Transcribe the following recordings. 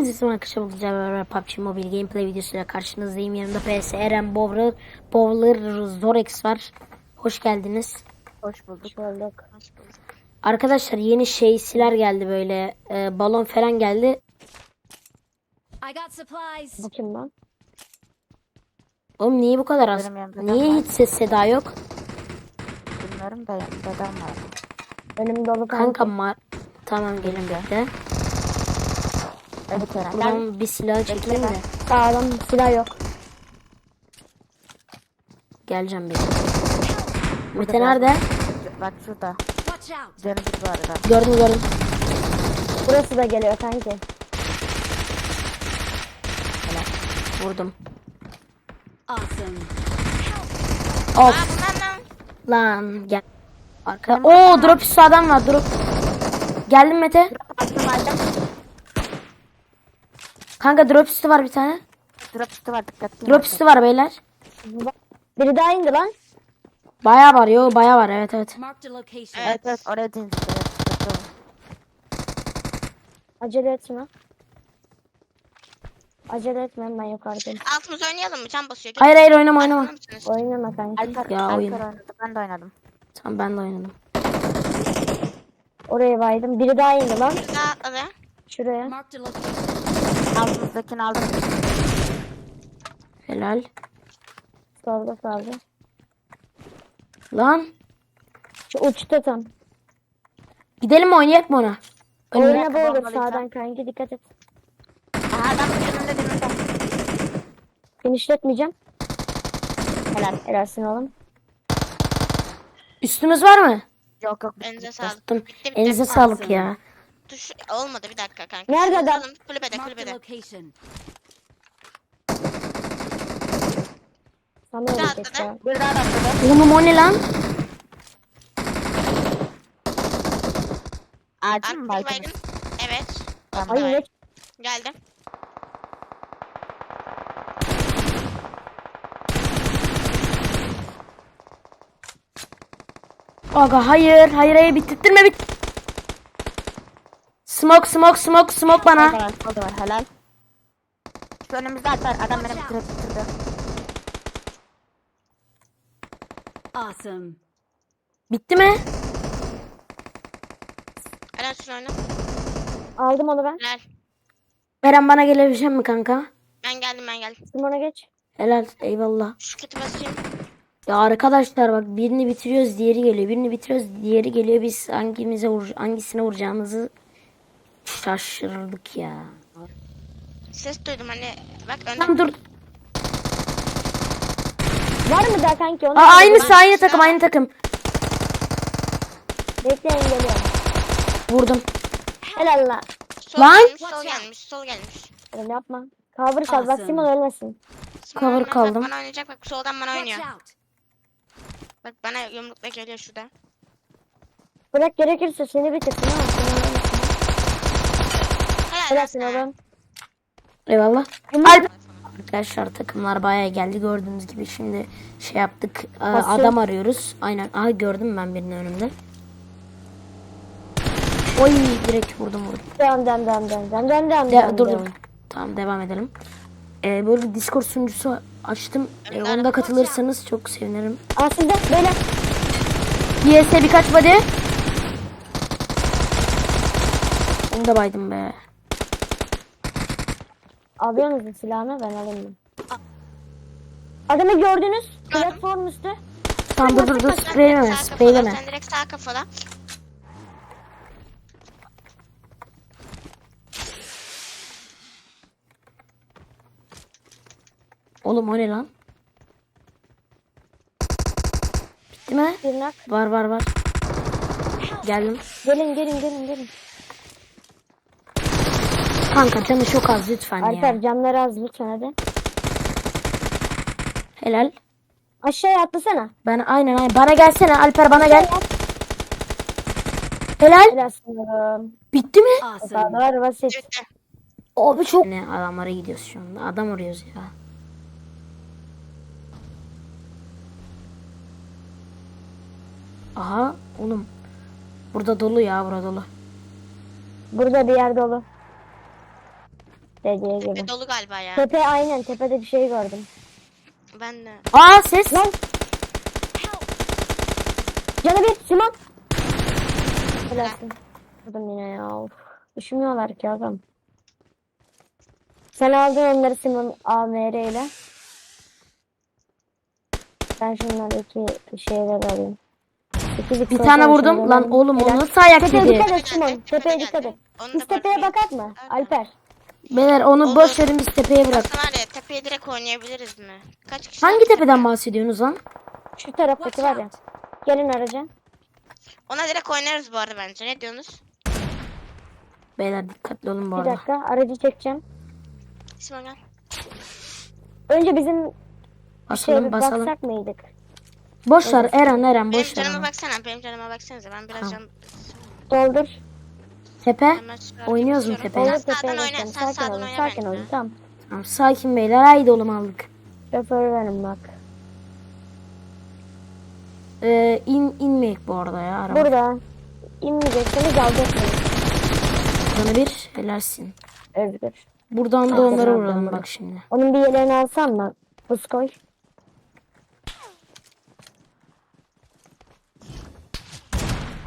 Hepinize selam arkadaşlar. Bugün beraber PUBG Mobile Gameplay videosuyla karşınızdayım. Yanımda PS, Eren, Bowler, Bowler, Zorex var. Hoş geldiniz. Hoş bulduk. Bulduk. Arkadaşlar yeni şeysiler geldi böyle. e, balon falan geldi. I got supplies. Bu kim lan? Oğlum niye bu kadar az? Niye hiç ses seda yok? Bilmiyorum da dedem var. Benim dolu Kanka ma Tamam gelin bekle. Evet Eren. Gel. Buradan bir silah çekeyim de. Sağlam silah yok. Geleceğim bekle. Mete nerede? Bak şurada. Watch out. Canı bir bu arada. Gördüm gördüm. Burası da geliyor kanki. Vurdum. Awesome. Of. Lan gel. Arka. Oo drop üstü adam var drop. Geldim Mete. Attım aldım. Kanka drop üstü var bir tane. Drop üstü var dikkatli. Drop üstü var beyler. Biri daha indi lan. Baya var yo baya var evet evet. Evet evet oraya indi. Acele etme. Acele etme ben yukarıdayım. Altımız oynayalım mı? Can basıyor. Hayır hayır oynama oynama. Oynama kanki. Alper, Ya Alper oyun. oynadı. Ben de oynadım. Tamam ben de oynadım. Oraya baydım. Biri daha indi lan. Daha atladı. Şuraya. Marked a location. Altımızdakini aldım. Helal. Solda solda. Lan Şu uçta tam. gidelim mi oynayak mı ona? Oyuna bu olur sağdan kanki dikkat et. Aha adam önümde önümde. Genişletmeyeceğim. Helal. Helalsin oğlum. Üstümüz var mı? Yok yok. Elinize sağlık. Bitti bitti. Elinize sağlık ya. Tuş olmadı bir dakika kanka. Nerede Şunu adam? alalım. Kulübede kulübede. location. Sana Daha ölecek atladı. ya. Bir daha da atladı. Oğlum o ne lan? Ağacın mı Arkadaki baydın? baygın. Evet. Ay ne? Geldim. Aga hayır hayır hayır bitirtme bit. Smoke smoke smoke smoke O da bana. var, o da var. Helal. Şu önümüzde Alper. Adam beni bitirip bitirdi. Awesome. Bitti mi? Eren şunu oyna. Aldım onu ben. Helal. Eren bana gelebilecek mi kanka? Ben geldim ben geldim. Simona geç. Helal eyvallah. Şu kiti basayım. Ya arkadaşlar bak birini bitiriyoruz diğeri geliyor. Birini bitiriyoruz diğeri geliyor. Biz hangimize vur hangisine vuracağımızı şaşırdık ya. Ses duydum hani. Bak Tamam önde. dur. Var mı daha kanki? Onu Aa, aynısı aynı takım aynı takım. Bekleyin geliyorum. Vurdum. Helal lan. Sol Lan! gelmiş sol gelmiş sol gelmiş. Öyle yapma. Cover kal. Bak. Simon ölmesin. Simon Cover kaldım. Bak bana oynayacak bak soldan bana oynuyor. Bak bana yumrukla geliyor şurada. Bırak gerekirse seni bitirsin ha. Helalsin oğlum. Eyvallah. Alp. Arkadaşlar takımlar bayağı geldi gördüğünüz gibi şimdi şey yaptık Basıyor. adam arıyoruz aynen aha gördüm ben birini önümde Oy direkt vurdum vurdum Devam devam devam devam devam devam devam De- dur devam. dur tamam devam edelim ee, böyle bir discord sunucusu açtım ee, onda katılırsanız çok sevinirim sizde böyle. YS birkaç body onu da baydım be Alıyor musun silahını ben alayım. Adamı gördünüz. Platform üstü. tamam dur dur dur spreyleme spreyleme Sen direkt sağ kafada. oğlum o ne lan bitti mi Bir nak. var var var geldim Gelin gelin gelin gelin. Kanka canı çok az lütfen Alper ya. camları az lütfen hadi. Helal. Aşağıya atlasana. Ben aynen aynen. Bana gelsene Alper bana gel. Helal. Oğlum. Bitti mi? Awesome. Sağlar basit. Abi çok. Ne adamlara gidiyoruz şu anda. Adam arıyoruz ya. Aha oğlum. Burada dolu ya burada dolu. Burada bir yer dolu. Dediği gibi. Tepe dolu galiba ya. Tepe aynen tepede bir şey gördüm. Ben de. Aa ses. Lan. Canı bir Simon. Helalsin. Vurdum yine ya. Of. Düşmüyorlar ki adam. Sen aldın onları Simon AMR ile. Ben şundan iki şeyler alayım. İki Bir tane vurdum. Lan oğlum o nasıl ayak Tepeye yedi? dikkat et Simon. Tepede Tepeye dikkat et. Onu Biz tepeye bakak mı? Alper. Beyler onu Olur. boş verin biz tepeye bırak. Aslında var ya tepeye direkt oynayabiliriz mi? Kaç kişi? Hangi tepeden bahsediyorsunuz lan? Şu taraftaki var ya. Gelin araca. Ona direkt oynarız bu arada bence. Ne diyorsunuz? Beyler dikkatli olun bu Bir arada. dakika aracı çekeceğim. İsmail gel. Önce bizim bir şeye Basalım bir basalım. baksak mıydık? Boş ver Eren Eren Benim boş ver. canıma baksana. Benim canıma baksanıza. Ben biraz Tamam. can... Doldur. Tepe. Oynuyoruz mu Sen tepeye sağdan oyna. Sen Sakin sağdan olun. oyna Sakin olun. Tamam. Tamam, sakin beyler haydi oğlum aldık. Şoförü benim bak. Ee, in, inmeyek bu arada ya araba. Burada. İnmeyecekseniz alacaksınız. Canı bir helalsin. Özgür. Buradan da onlara vuralım bak şimdi. Onun bir yeleğini alsam mı? Buz koy.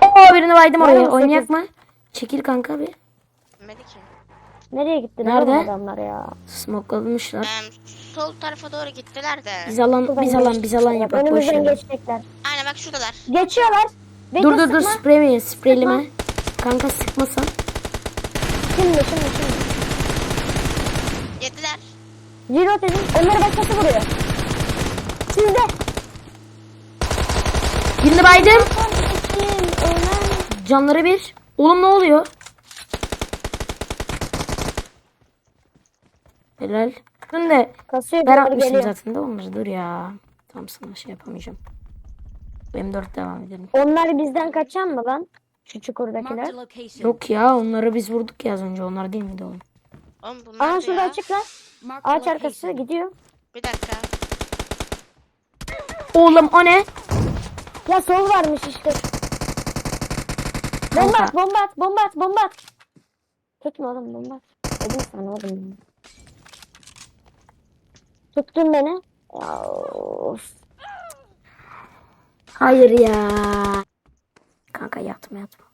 Oo birini baydım oraya. Oynayak mı? Çekil kanka bir. Bilmedi ki. Nereye gittiler Nerede? oğlum adamlar ya? Smokelamışlar. Ee, sol tarafa doğru gittiler de. Biz alan biz alan biz alan yapak boş Önümüzden ver. geçecekler. Aynen bak şuradalar. Geçiyorlar. Bekle Dur dur dur sıkma. sprey mi? Spreyleme. Kanka sıkmasan. Şimdi şimdi şimdi. Yediler. Zero dedim. Onları başkası vuruyor. Sizde. Birini baydım. Canları bir. Oğlum ne oluyor? Helal. Dün de Kasıyor ben atmıştım geliyor. zaten de onları. Dur ya. Tam sana şey yapamayacağım. Benim dört devam edelim. Onlar bizden kaçan mı lan? Şu çukurdakiler. Yok ya onları biz vurduk ya az önce. Onlar değil miydi oğlum? Oğlum bunlar Aa da şurada ya. açık lan. Ağaç arkası gidiyor. Bir dakika. Oğlum o ne? Ya sol varmış işte. Bomba at, bomba at, bomba at, bomba at. Tutma oğlum bomba at. Dedim sana oğlum. Tuttun beni. Ya, of. Hayır ya. Kanka yatma yatma.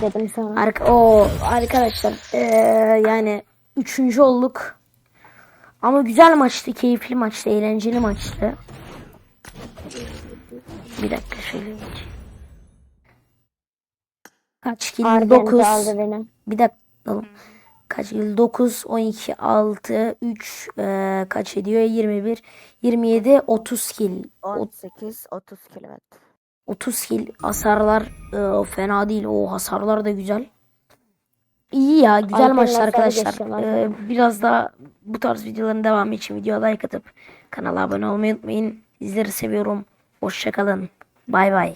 Dedim sana. Arka, o arkadaşlar eee, yani üçüncü olduk. Ama güzel maçtı, keyifli maçtı, eğlenceli maçtı. Bir dakika şöyle geçeyim. Kaç kill? Arden 9. aldı beni. Bir dakika oğlum. Kaç kill? 9, 12, 6, 3 eee, kaç ediyor? 21, 27, 30 kill. O- 18 30 kilometre. 30 kill hasarlar e, fena değil. O hasarlar da güzel. İyi ya güzel Alper'in maçlar arkadaşlar. geçiyor lan. E, biraz daha bu tarz videoların devamı için videoya like atıp kanala abone olmayı unutmayın. Sizleri seviyorum. Hoşçakalın. Bay bay.